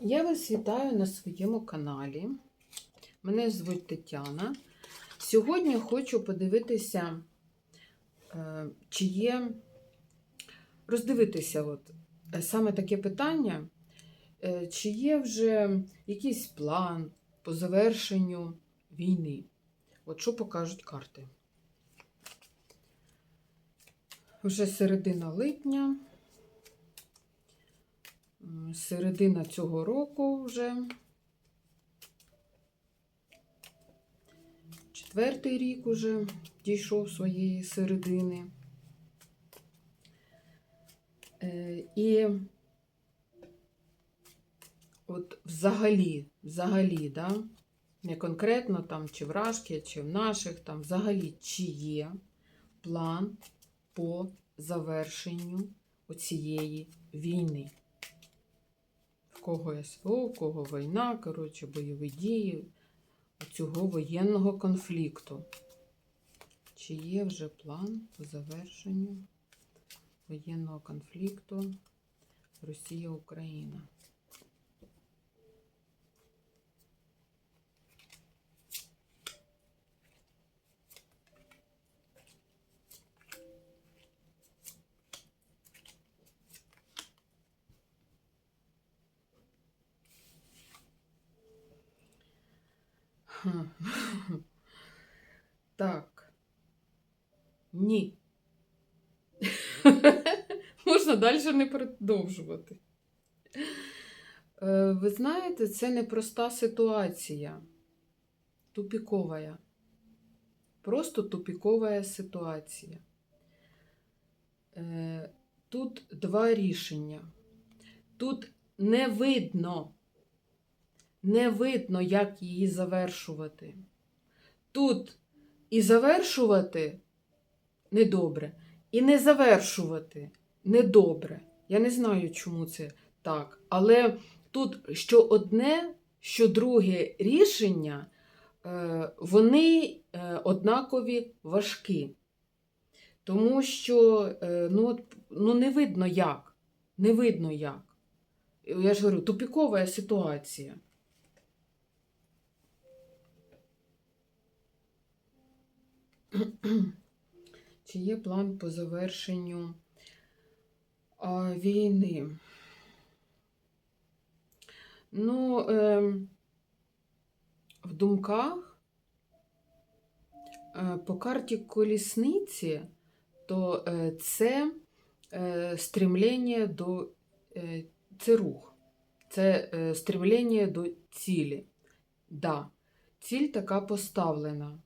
Я вас вітаю на своєму каналі. Мене звуть Тетяна. Сьогодні хочу подивитися, е, чи є роздивитися от, е, саме таке питання, е, чи є вже якийсь план по завершенню війни. От що покажуть карти. Вже середина липня. Середина цього року вже. Четвертий рік уже дійшов своєї середини. Е, І от взагалі, взагалі, да, не конкретно там, чи в Рашки, чи в наших, там взагалі, чи є план по завершенню оцієї війни. Кого СВО, кого війна, коротше, бойові дії цього воєнного конфлікту. Чи є вже план по завершенню воєнного конфлікту Росія-Україна? Так. Ні. Можна далі не продовжувати. Е, Ви знаєте, це непроста ситуація. Тупікова. Просто тупікова ситуація. Е, Тут два рішення. Тут не видно не видно, як її завершувати. Тут і завершувати недобре, і не завершувати недобре. Я не знаю, чому це так. Але тут що одне, що друге рішення, е, вони е, однакові важкі. Тому що е, ну, ну, не видно як. Не видно як. Я ж говорю, тупікова ситуація. Чи є план по завершенню війни? Ну, е, в думках е, по карті колісниці, то е, це е, стремлення до це рух, це стремлення до цілі. Да, ціль така поставлена.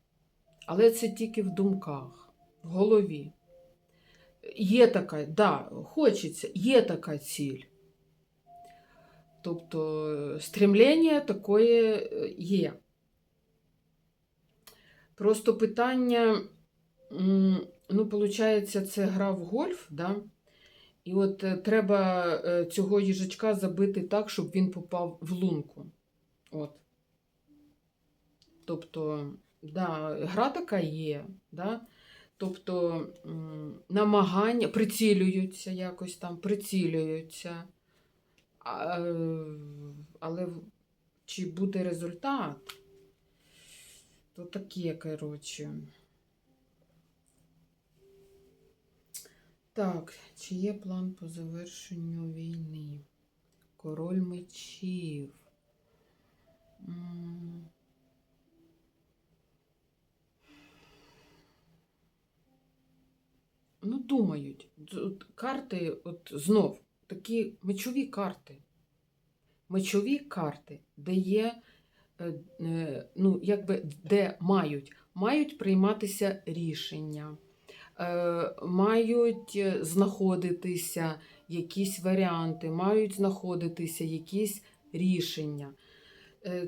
Але це тільки в думках, в голові. Є така, да, хочеться, є така ціль. Тобто стремлення такое є. Просто питання, ну, виходить, це гра в гольф, да? і от е, треба е, цього їжачка забити так, щоб він попав в лунку. От. Тобто. Да, гра така є, да? тобто намагання прицілюються якось там, прицілюються. Е, але чи буде результат, то таке, коротше. Так, чи є план по завершенню війни? Король мечів. Думають. От Карти, от знов, такі мечові карти. Мечові карти, де є, е, е, ну, якби, де мають, мають прийматися рішення, е, мають знаходитися якісь варіанти, мають знаходитися якісь рішення.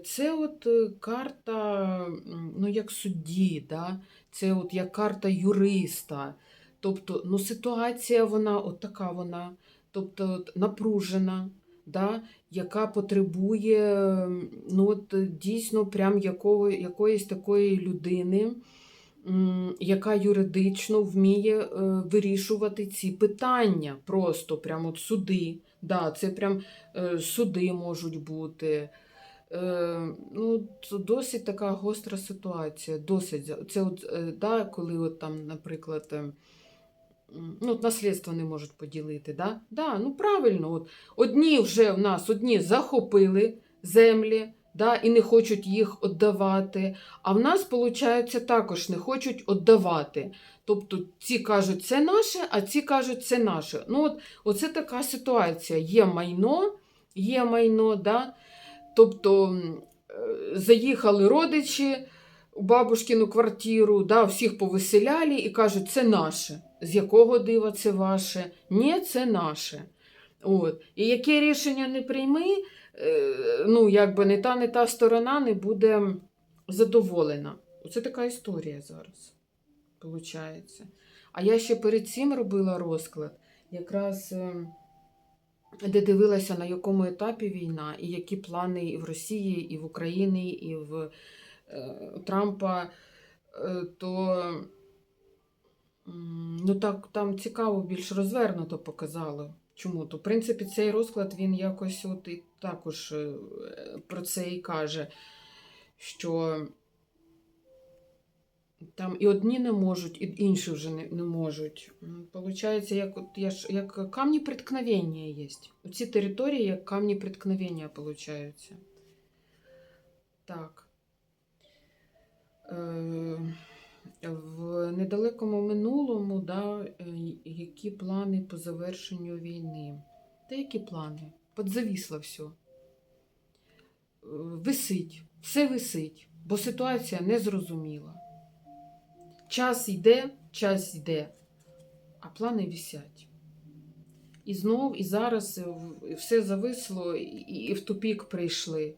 Це от карта, ну, як судді, да? це от як карта юриста. Тобто, ну, ситуація вона от така вона, тобто от, напружена, да, яка потребує ну, от, дійсно прям якого, якоїсь такої людини, яка юридично вміє е, вирішувати ці питання, просто прямо от суди, Да, це прям е, суди можуть бути. Е, ну, це досить така гостра ситуація. Досить. Це от, да, коли от там, наприклад, е, м, ну, наслідство не можуть поділити. Да? Да, ну правильно, от, одні вже в нас одні захопили землі. Да, і не хочуть їх віддавати. А в нас, виходить, також не хочуть віддавати. Тобто ці кажуть, це наше, а ці кажуть, це наше. Ну, от, оце така ситуація. Є майно, є майно, да? тобто е, заїхали родичі у бабушкину квартиру, да, всіх повеселяли і кажуть, це наше. З якого дива це ваше? Ні, це наше. От. І яке рішення не прийми, е, ну, якби не та, не та сторона не буде задоволена. Оце така історія зараз, виходить. А я ще перед цим робила розклад, якраз е, де дивилася, на якому етапі війна, і які плани і в Росії, і в Україні, і в Трампа, е, то ну, так, там цікаво, більш розвернуто показало. Чому? То, в принципі, цей розклад він якось от і також е, про це і каже, що там і одні не можуть, і інші вже не, не можуть. Получається, як, от, я ж, як камні преткновення є. Оці території як камні преткновення получаються. Так. Е, в недалекому минулому, да, е, які плани по завершенню війни? Та які плани? Подзавісло все. Висить, все висить, бо ситуація незрозуміла. Час йде, час йде, а плани висять. І знов, і зараз е, все зависло, і в тупік прийшли.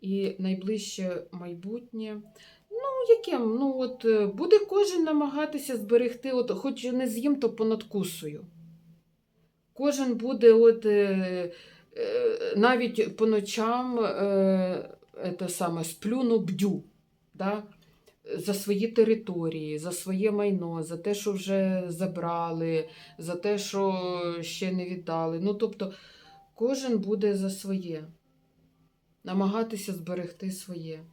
І найближче майбутнє. Ну, яке? Ну, от е, буде кожен намагатися зберегти, от, хоч не з'їм, то понадкусую. Кожен буде, от, е, е, навіть по ночам це саме, сплю, ну бдю. Да? За свої території, за своє майно, за те, що вже забрали, за те, що ще не віддали. Ну, тобто, кожен буде за своє. Намагатися зберегти своє.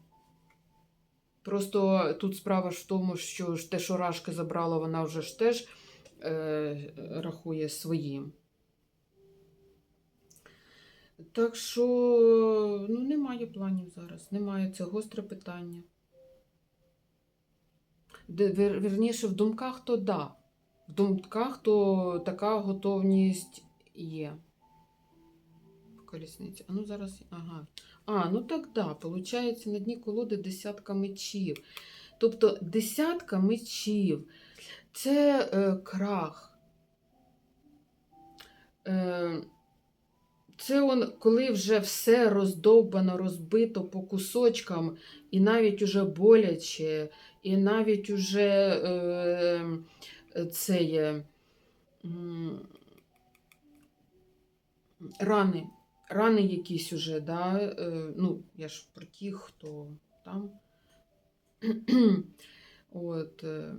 Просто тут справа ж в тому, що те, що Рашка забрала, вона вже ж теж е, рахує своїм. Так що ну, немає планів зараз, немає це гостре питання. Вірніше, в думках то да. В думках то така готовність є. Колісниця. А ну зараз. Ага. А, ну так да, Получається, на дні колоди десятка мечів. Тобто десятка мечів це е, крах. Е, це он, коли вже все роздовбано, розбито по кусочкам, і навіть уже боляче, і навіть уже е, це є рани. Рани якісь уже, да? е, ну, я ж про тих, хто там. От. е,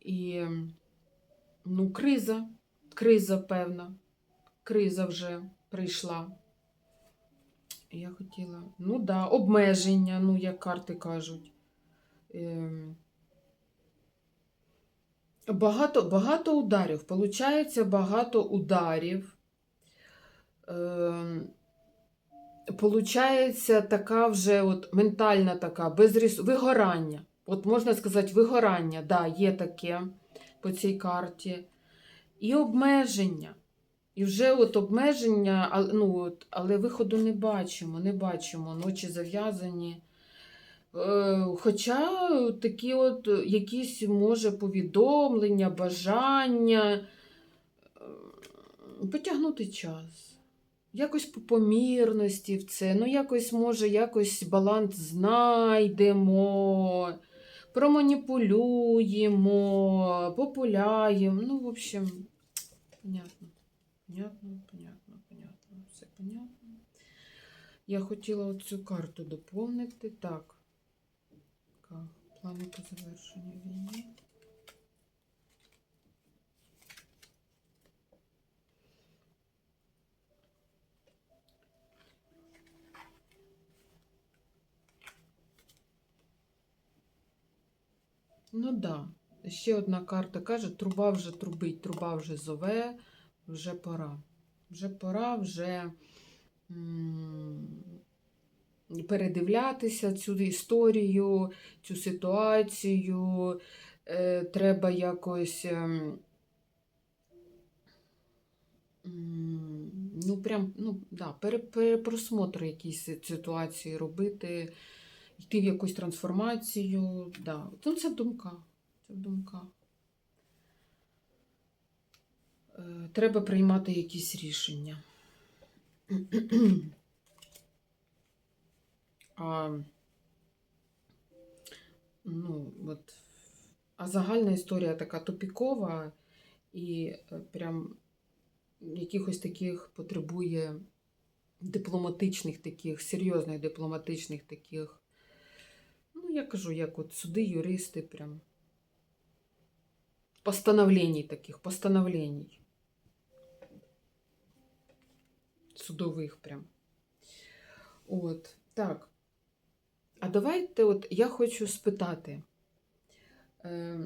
І ну, криза, криза певна, криза вже прийшла. Я хотіла, ну да, обмеження, ну, як карти кажуть. Ем, Багато, багато ударів. Получається багато ударів. Ем, Получається така вже от ментальна така, безріс... вигорання. От можна сказати, вигорання, да, є таке по цій карті. І обмеження. І вже от обмеження, ну, от, але виходу не бачимо, не бачимо. Ночі зав'язані. Е, Хоча такі от якісь, може, повідомлення, бажання е, потягнути час. Якось по помірності в це, ну якось, може, якось баланс знайдемо, проманіпулюємо, популяємо. Ну, в общем, понятно. Понятно, понятно, понятно. Все понятно. Я хотіла оцю карту доповнити. Так плани по завершенню війни. Ну да, ще одна карта каже, труба вже трубить, труба вже зове, вже пора. Вже пора, вже. М передивлятися цю історію, цю ситуацію. Е, треба якось. ем, Ну, прям, ну, да, перепросмотр якісь ситуації робити, йти в якусь трансформацію. Да. Ну, це в думках. Це в думках. Е, Треба приймати якісь рішення. А, ну, от, а загальна історія така тупікова і е, прям якихось таких потребує дипломатичних таких, серйозних дипломатичних таких. Ну, я кажу, як от суди, юристи, прям постановлений таких, постановлений. Судових прям. От, так. А давайте, от я хочу спитати. Е,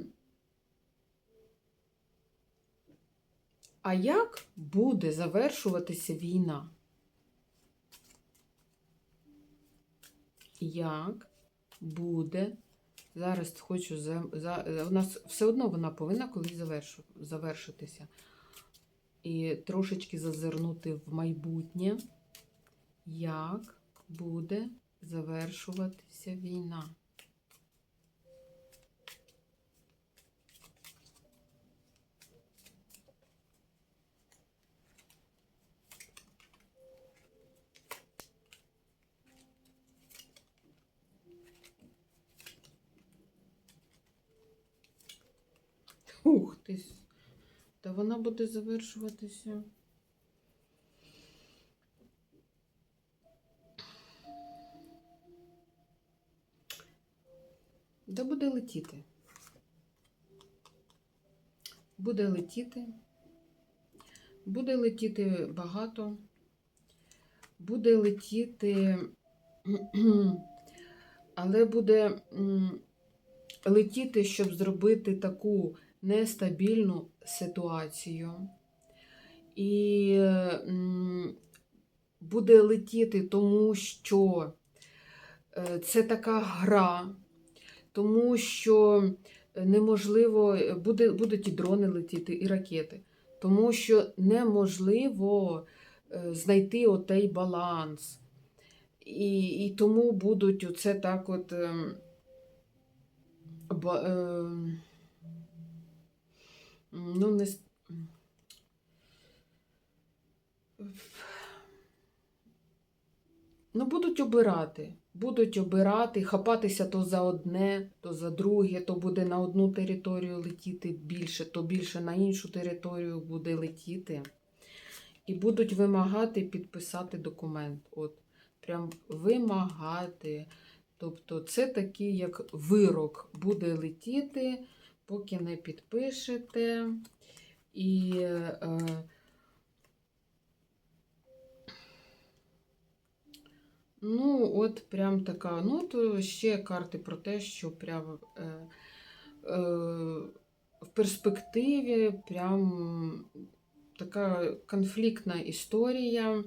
а як буде завершуватися війна? Як буде Зараз хочу за, за у нас все одно вона повинна колись завершу, завершитися. І трошечки зазирнути в майбутнє, як буде завершуватися війна. Ух ти. Та вона буде завершуватися. Летіти. Буде летіти. Буде летіти багато. Буде летіти, але буде летіти, щоб зробити таку нестабільну ситуацію. І буде летіти, тому що е, це така гра, тому що неможливо, буде, будуть і дрони летіти, і ракети, тому що неможливо е, знайти отей баланс. І, і тому будуть оце так от. ба- ем, ну, не... Ну, будуть обирати. Будуть обирати, хапатися то за одне, то за друге, то буде на одну територію летіти більше, то більше на іншу територію буде летіти. І будуть вимагати підписати документ. От, прям вимагати. Тобто, це такий, як вирок буде летіти, поки не підпишете. І е, ну, от прям така. Ну, то ще карти про те, що прям е, е, в перспективі прям така конфліктна історія.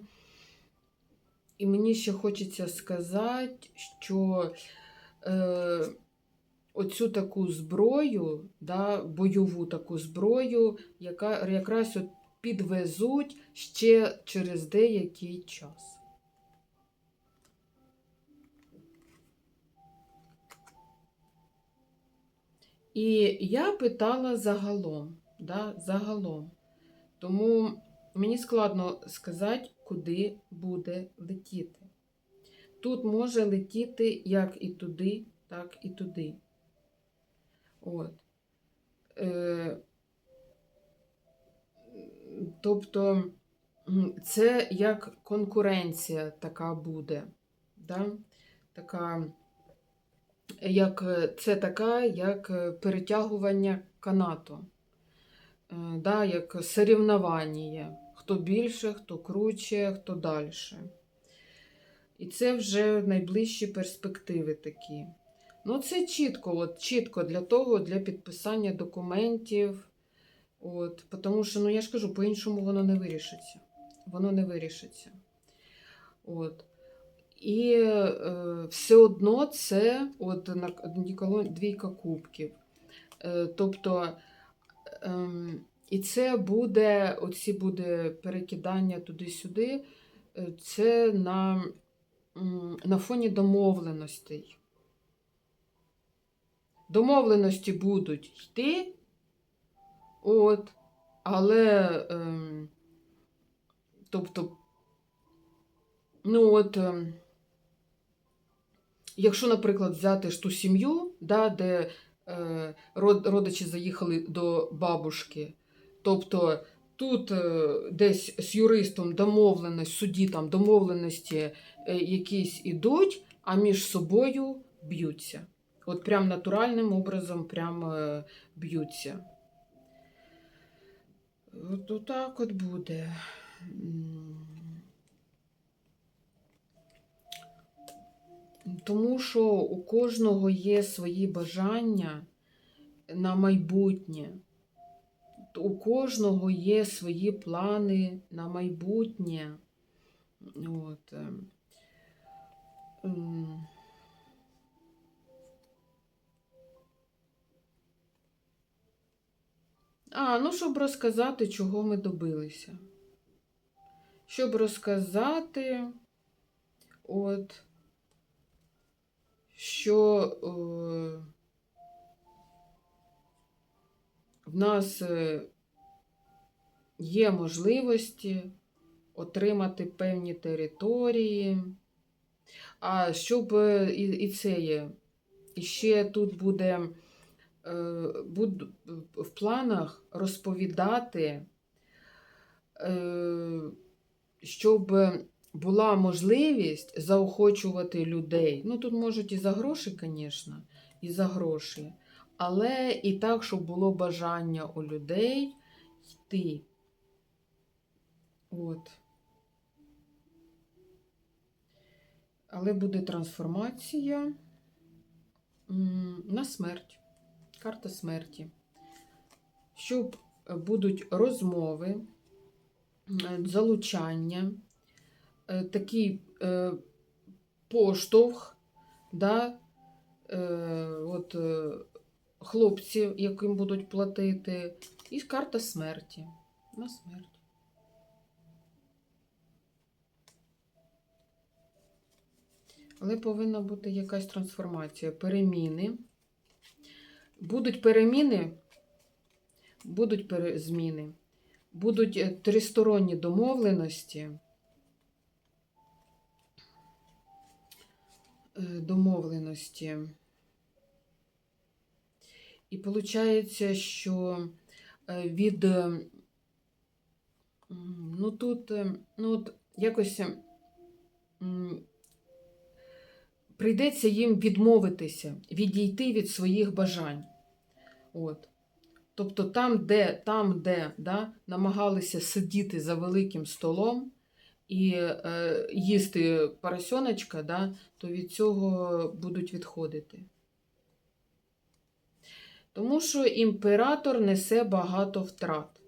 І мені ще хочеться сказати, що е, оцю таку зброю, да, бойову таку зброю, яка якраз от підвезуть ще через деякий час. І я питала загалом, да, загалом. Тому мені складно сказати, куди буде летіти. Тут може летіти як і туди, так і туди. От. Е, тобто це як конкуренція така буде. Да? Така, як, е, це така, як е, перетягування канату. Е, да, як соревнування. Хто більше, хто круче, хто далі. І це вже найближчі перспективи такі. Ну, це чітко, от, чітко для того, для підписання документів. От, тому що, ну я ж кажу, по-іншому воно не вирішиться. Воно не вирішиться. От. І е, все одно це от, двійка кубків. Е, тобто, ем, і це буде, оці буде перекидання туди-сюди, е, це на, на фоні домовленостей. Домовленості будуть йти, от, але, ем, тобто, ну от, ем, якщо, наприклад, взяти ж ту сім'ю, да, де е, родичі заїхали до бабушки, тобто тут е, десь з юристом домовленість, в суді там домовленості е, якісь ідуть, а між собою б'ються. От прям натуральним образом прям е, б'ються. От отак от буде. Тому що у кожного є свої бажання на майбутнє. У кожного є свої плани на майбутнє. От. е. А, ну, щоб розказати, чого ми добилися. Щоб розказати, от, що е, в нас е, є можливості отримати певні території. А щоб е, і, це є. І ще тут буде буд, в планах розповідати, щоб була можливість заохочувати людей. Ну, тут можуть і за гроші, звісно, і за гроші, але і так, щоб було бажання у людей йти. От. Але буде трансформація на смерть. Карта смерті. Щоб будуть розмови, залучання, такий е, поштовх, да, е, от, е, хлопців, яким будуть платити, і карта смерті. На смерть. Але повинна бути якась трансформація, переміни. Будуть переміни, будуть зміни, будуть е, тристоронні домовленості. Домовленості. І виходить, що е, від. е, Ну тут, е, ну от якось. е, прийдеться їм відмовитися, відійти від своїх бажань. От. Тобто там, де, там, де да, намагалися сидіти за великим столом і е, їсти поросеночка, да, то від цього будуть відходити. Тому що імператор несе багато втрат.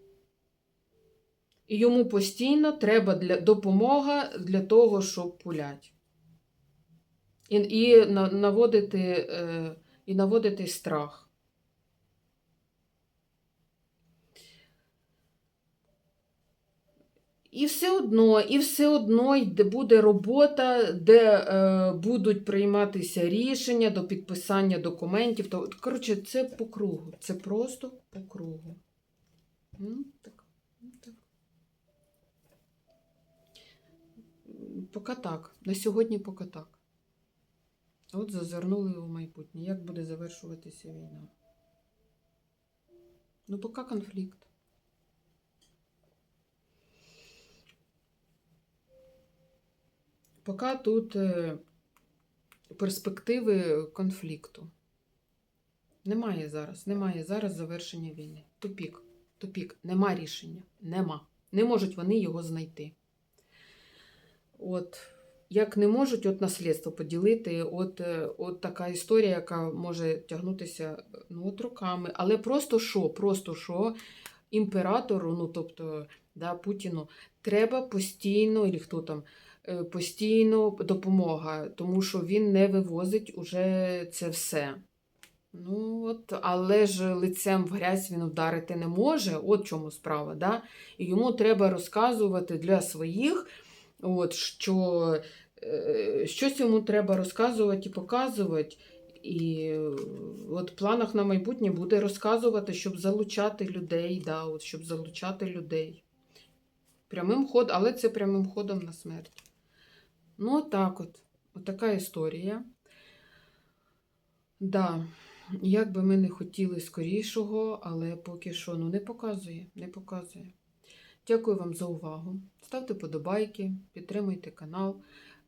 І йому постійно треба для, допомога для того, щоб пулять. І, і наводити, е, і наводити страх. І все одно, і все одно йде буде робота, де е, будуть прийматися рішення до підписання документів. То, коротше, це по кругу. Це просто по кругу. Так, так. Поки так. На сьогодні поки так. От зазирнули у майбутнє. Як буде завершуватися війна? Ну, поки конфлікт. Поки тут е, перспективи конфлікту. Немає зараз. Немає зараз завершення війни. Тупік. Тупік. Нема рішення. Нема. Не можуть вони його знайти. От. як не можуть от наслідство поділити, от, е, от така історія, яка може тягнутися ну, от роками. Але просто що? Просто що імператору, ну тобто да, Путіну, треба постійно, і хто там, постійно допомога, тому що він не вивозить уже це все. Ну, от, але ж лицем в грязь він вдарити не може, от чому справа. Да? І йому треба розказувати для своїх, от, що е, щось йому треба розказувати і показувати. І е, от в планах на майбутнє буде розказувати, щоб залучати людей, да, от, щоб залучати людей. Прямим ход, але це прямим ходом на смерть. Ну, отак от. Отака історія. Да. Як би ми не хотіли скорішого, але поки що ну, не показує, не показує. Дякую вам за увагу. Ставте подобайки, підтримуйте канал,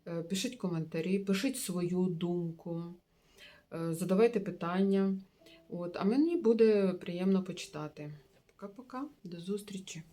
е, пишіть коментарі, пишіть свою думку, е, задавайте питання. От, а мені буде приємно почитати. Пока-пока, до зустрічі!